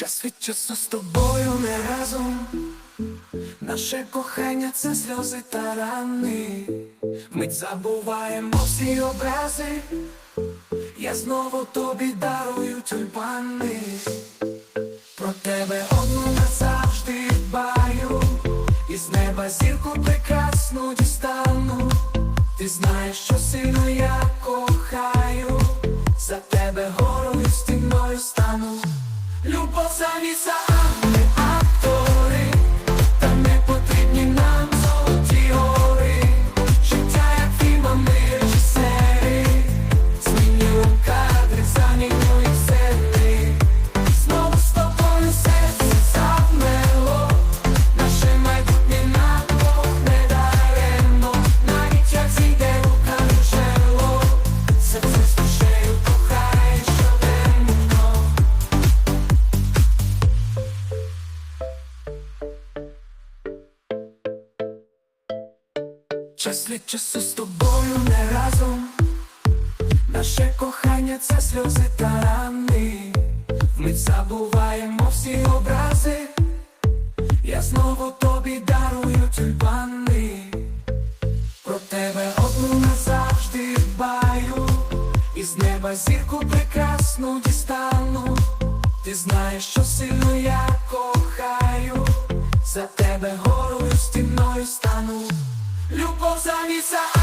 Час від часу з тобою не разом. Наше кохання це сльози та рани. Ми забуваємо всі образи. Я знову тобі дарую тюльпани. Про тебе одну назавжди дбаю. І з неба зірку прекрасну дістану. Ти знаєш, possa me salvar. Час від часу з тобою не разом. Наше кохання це сльози та рани. Ми забуваємо всі образи. Я знову тобі дарую тюльпани. Про тебе одну назавжди дбаю. І з неба зірку прекрасну дістану. Ти знаєш, що сильно я кохаю. За тебе горою стіною стану. Любов за а